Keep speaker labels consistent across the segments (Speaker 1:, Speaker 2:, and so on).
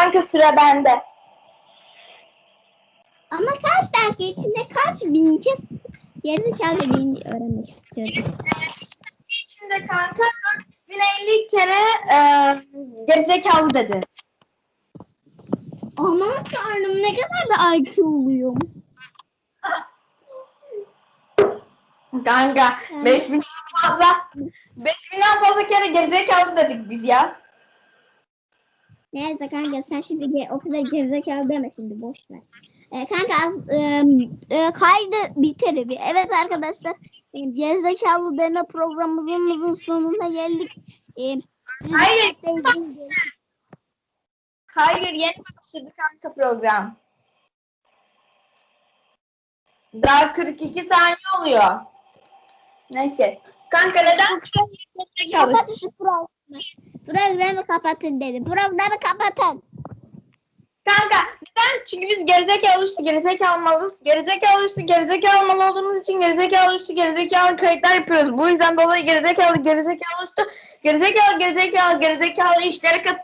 Speaker 1: Kanka sıra bende.
Speaker 2: Ama kaç dakika içinde kaç bin kez gerizekalı dediğini öğrenmek istiyorum.
Speaker 1: İçinde kanka 4050 kere e, gerizekalı dedi.
Speaker 2: Aman tanrım ne kadar da IQ oluyor.
Speaker 1: Kanka 5000 fazla 5000'den fazla kere gerizekalı dedik biz ya.
Speaker 2: Neyse kanka sen şimdi o kadar gerizekalı deme şimdi boş ver. Ee, kanka az, e, e, kaydı bitir. Evet arkadaşlar e, gerizekalı deme programımızın sonuna geldik. E,
Speaker 1: Hayır. Hayır yeni başladı kanka program. Daha 42 saniye oluyor. Neyse. Kanka neden gerizekalı?
Speaker 2: Kapatın şu programı. Kapatın dedim. Programı kapatın.
Speaker 1: Kanka neden? Çünkü biz gerizekalı üstü gerizekalı malıyız. Gerizekalı üstü gerizekalı mal olduğumuz için gerizekalı üstü gerizekalı kayıtlar yapıyoruz. Bu yüzden dolayı gerizekalı gerizekalı üstü gerizekalı gerizekalı gerizekalı işlere kat,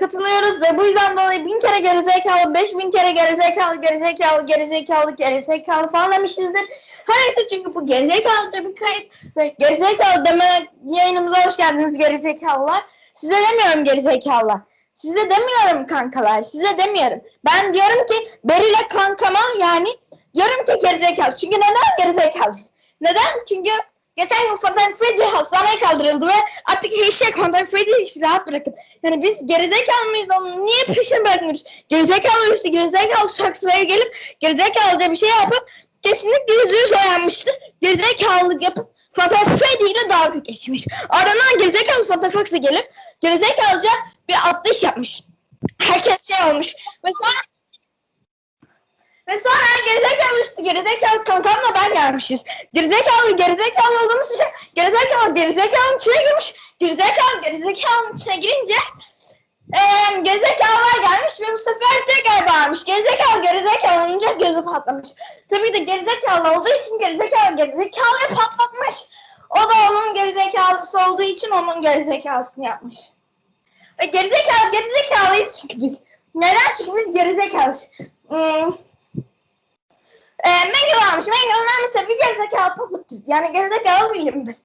Speaker 1: katılıyoruz ve bu yüzden dolayı bin kere gerizekalı, beş bin kere gerizekalı, gerizekalı, gerizekalı, gerizekalı falan demişizdir. Her neyse çünkü bu gerizekalıca bir kayıt ve gerizekalı deme yayınımıza hoş geldiniz gerizekalılar. Size demiyorum gerizekalılar. Size demiyorum kankalar, size demiyorum. Ben diyorum ki Beril'e kankama yani diyorum ki gerizekalı. Çünkü neden gerizekalı? Neden? Çünkü geçen gün Fontaine Freddy hastaneye kaldırıldı ve artık eşek Fontaine Freddy'yi hiç rahat bırakın. Yani biz gerizekalı mıyız onu niye peşin bırakmıyoruz? Gerizekalı üstü gerizekalı şarkısına gelip gerizekalıca bir şey yapıp kesinlikle yüzde yüz öğrenmiştir. Gerizekalılık yapıp Fontaine Freddy ile dalga geçmiş. Ardından gerizekalı Fontaine Fox'a gelip gerizekalıca bir atlayış yapmış. Herkes şey olmuş. Ve sonra ve sonra gerizekalı üstü gerizekalı kankamla ben gelmişiz. Gerizekalı gerizekalı olduğumuz için gerizekalı gerizekalının içine girmiş. Gerizekalı gerizekalının içine girince eee gerizekalılar gelmiş ve bu sefer tekrar bağırmış. Gerizekalı gerizekalı olunca gözü patlamış. Tabii de gerizekalı olduğu için gerizekalı gerizekalıya patlatmış. O da onun gerizekalısı olduğu için onun gerizekalısını yapmış. Ve gerizekalı gerizekalıyız çünkü biz. Neden? Çünkü biz gerizekalıyız. Hmm. Mengel'den mesela bir gerizekalı papıttır. Yani gerizekalı değilim biz.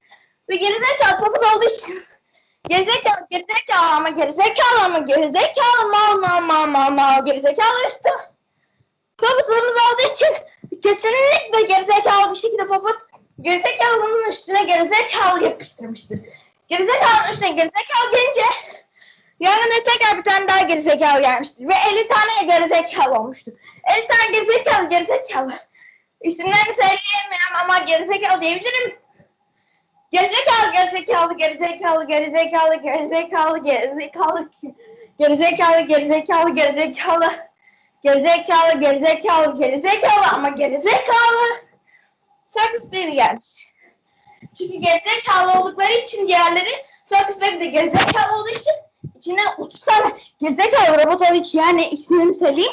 Speaker 1: Ve gerizekalı papıt olduğu için gerizekalı gerizekalı ama gerizekalı ama gerizekalı mal mal mal mal mal gerizekalı üstü. Papıtımız olduğu için kesinlikle gerizekalı bir şekilde papıt gerizekalının üstüne gerizekalı yapıştırmıştır. Gerizekalının üstüne gerizekalı gelince Yanına tekrar bir tane daha gerizekalı gelmiştir. Ve 50 tane gerizekalı olmuştur. 50 tane gerizekalı gerizekalı. İsimlerini söyleyemiyorum ama gerizekalı diyebilirim. Gerizekalı gerizekalı gerizekalı gerizekalı gerizekalı gerizekalı gerizekalı gerizekalı gerizekalı gerizekalı gerizekalı gerizekalı ama gerizekalı Circus Baby gelmiş. Çünkü gerizekalı oldukları için diğerleri Circus Baby de gerizekalı olduğu için İçinden 30 tane gerizekalı robot olduğu için yani ismini söyleyeyim.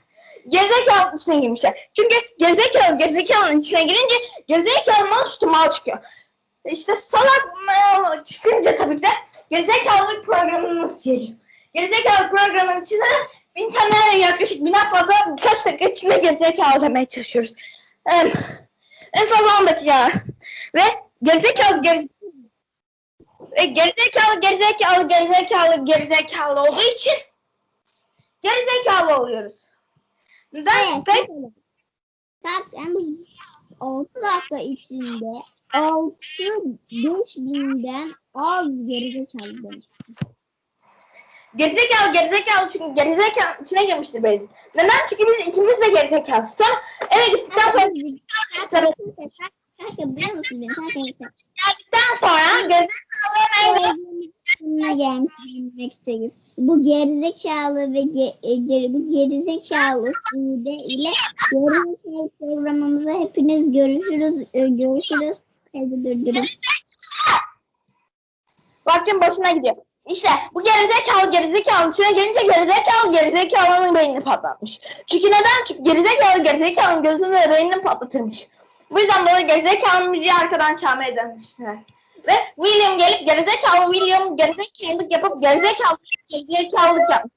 Speaker 1: gerizekalı içine girmişler. Çünkü gerizekalı gerizekalının içine girince gerizekalı mal üstü mal çıkıyor. İşte salak çıkınca tabii ki de gerizekalılık programımız geliyor. Gerizekalı programın içine bin tane yaklaşık binden fazla birkaç dakika içinde gerizekalı demeye çalışıyoruz. En, en fazla 10 dakika. Ve gerizekalı geri ve gerizekalı gerizekalı gerizekalı gerizekalı olduğu için gerizekalı oluyoruz.
Speaker 2: Evet.
Speaker 1: Pek
Speaker 2: Saat yalnız 6 dakika içinde 6 binden az gerizekalı demiş.
Speaker 1: Gerizekalı gerizekalı çünkü gerizekalı içine girmiştir benim. Neden? Çünkü biz ikimiz de gerizekalıyız. Sonra eve gittikten sonra
Speaker 2: Kanka kanka duyuyor musun beni? Kanka kanka.
Speaker 1: geldikten sonra gerizekalı hemen
Speaker 2: gelmiş bulunmaktayız. Bu gerizekalı ve ge, e, geri, bu gerizekalı Sude ile gerizekalı programımıza hepiniz görüşürüz. e, görüşürüz. Kaydı durdurun.
Speaker 1: Başına gidiyor. İşte bu gerizekalı gerizekalı içine gelince gerizekalı gerizekalının beynini patlatmış. Çünkü neden? Çünkü gerizekalı gerizekalının gözünü ve beynini patlatırmış. Bu yüzden dolayı gerizekalı müziği arkadan çalmaya demişler. Ve William gelip gerizekalı William gerizekalılık yapıp gerizekalı gerizekalılık yapmış.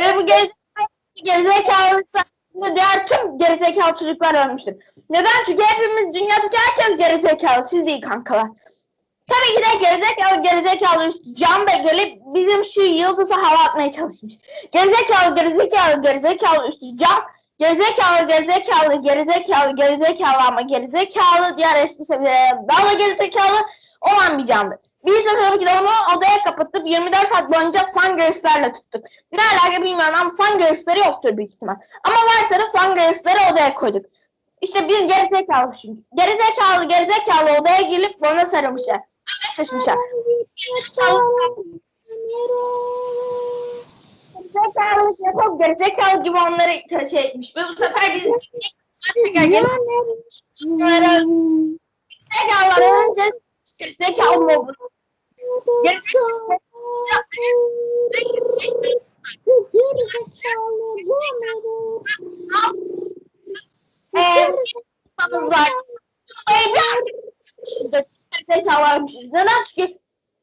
Speaker 1: Ve bu gerizekalı gerizekalı sayesinde diğer tüm gerizekalı çocuklar ölmüştür. Neden? Çünkü hepimiz dünyadaki herkes gerizekalı. Siz değil kankalar. Tabii ki de gerizekalı gerizekalı Can Bey gelip bizim şu yıldızı hava atmaya çalışmış. Gerizekalı gerizekalı gerizekalı üstü Can gerizekalı gerizekalı gerizekalı gerizekalı ama gerizekalı diğer eski seviyelere daha da gerizekalı olan bir canlı. Biz de tabii ki de onu odaya kapatıp 24 saat boyunca fan göğüslerle tuttuk. Ne alaka bilmiyorum ama fan göğüsleri yoktur büyük ihtimal. Ama varsa da fan göğüsleri odaya koyduk. İşte biz gerizekalı çünkü. Gerizekalı gerizekalı odaya girip bana sarılmışlar. Eşleşmişler. Gerizekalı gerizekalı yapıp gerizekalı gibi onları şey etmiş. Bu sefer biz gerizekalılar önce gerizekalı mı oldu? Gerizekalı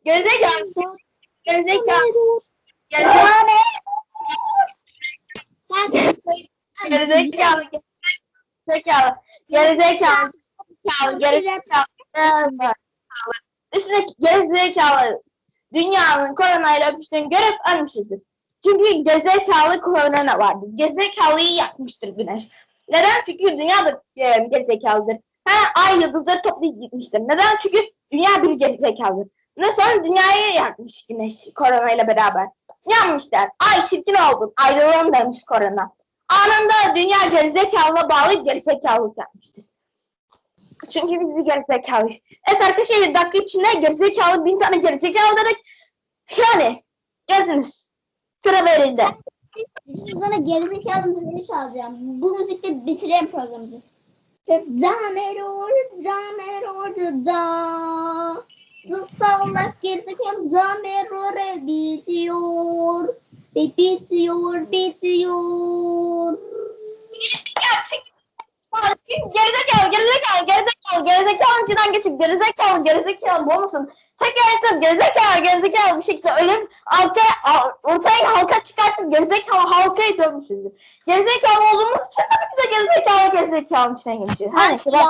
Speaker 1: gerizekalı gerizekalı gerizekalı gerizekalı gerizekalı gerizekalı gerizekalı gerizekalı dünyanın koronayla öpüştüğünü görüp ölmüşüzdür. Çünkü gerizekalı korona vardı. Gerizekalıyı yakmıştır güneş. Neden? Çünkü dünya da e, gerizekalıdır. Ha, ay yıldızları toplayıp gitmiştir. Neden? Çünkü dünya bir gerizekalıdır. Ne sonra dünyayı yakmış güneş koronayla beraber. Yanmışlar. Ay çirkin oldun. Ayrılığın demiş korona. Anında dünya gerizekalına bağlayıp gerizekalılık yapmıştır. Çünkü biz bir gerizekalıyız. Evet arkadaşlar bir dakika içinde gerizekalı bin tane gerizekalı dedik. Yani geldiniz. Sıra verildi.
Speaker 2: Şimdi sana gerizekalı müziği çalacağım. Bu müzikle bitirelim programımızı. Dan error, dan error, da. Sallak gerizekalı dan error bitiyor. Ve bitiyor, bitiyor.
Speaker 1: Gerizekalı, gerizekalı, gerizekalı, gerizekalı içinden geçip gerizekalı, gerizekalı bu musun? Tekrar ettim gerizekalı, gerizekalı bir şekilde ölüm ortaya, ortaya halka çıkartıp gerizekalı halkaya dönmüşüzdür. Gerizekalı olduğumuz için tabii ki de gerizekalı, gerizekalı içine geçeceğiz. Hani,
Speaker 2: Yani